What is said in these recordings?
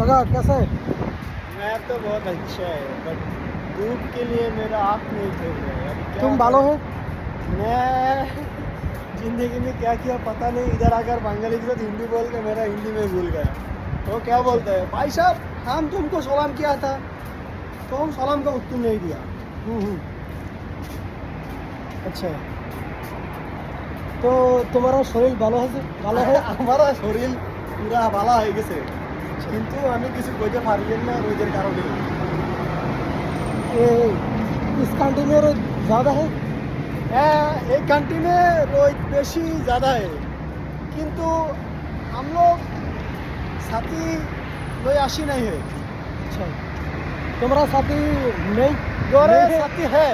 बघा कैसा है मैं तो बहुत अच्छा है बट धूप के लिए मेरा आँख नहीं खेल रहा है अभी क्या तुम बालो है मैं जिंदगी में क्या किया पता नहीं इधर आकर बंगाली के साथ हिंदी बोल के मेरा हिंदी में भूल गया तो क्या बोलते हैं भाई साहब हम तुमको सलाम किया था तो हम सलाम का उत्तर नहीं दिया हम्म, हम्म। अच्छा তো তোমার শরীর ভালো আছে ভালো হয় আমার শরীর পুরা ভালো হয়ে গেছে কিন্তু আমি কিছু কইতে পারলাম না রোদের কারণে ये इस कंट्री में रोज ज़्यादा है হ্যাঁ এই কান্ট্রি में रोज বেশি ज़्यादा है কিন্তু हम लोग साथी कोई आशी नहीं है अच्छा तुम्हारा साथी नहीं गोरे नहीं है? साथी है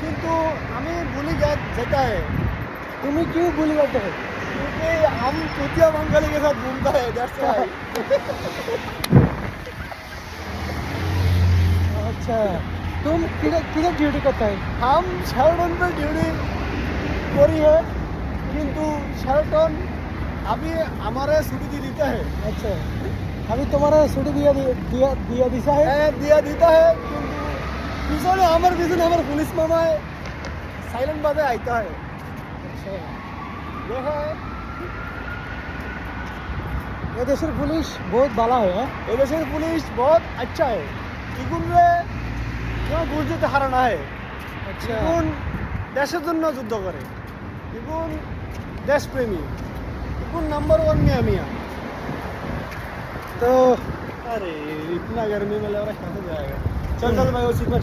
কিন্তু আমি ভুলি जा যেটা है तुम्हें क्यों भूल जाते हो क्योंकि हम चुतिया बंगाली के साथ घूमता है that's why अच्छा तुम किधर किधर ड्यूटी करता है हम शेल्टन पे ड्यूटी करी है কিন্তু शेल्टन अभी हमारे छुट्टी देता है अच्छा अभी तुम्हारा छुट्टी दिया दिया दिया दिशा है হ্যাঁ দিয়া দিতে হয় কিন্তু পিছনে আমার পিছনে আমার পুলিশ মামায় সাইলেন্ট বাজে আইতে হয় अच्छा দেখা ये देशर पुलिस बहुत बाला है हाँ? এদেশের পুলিশ বহুত আচ্ছা হয় ইগুনরে কেউ বুঝ দিতে হারা না হয় अच्छा ইগুন দেশের জন্য যুদ্ধ করে ইগুন দেশপ্রেমী ইগুন নাম্বার ওয়ান মিয়া মিয়া तो अरे इतना गर्मी में लग रहा है कैसे जाएगा चल चल भाई वो सीट में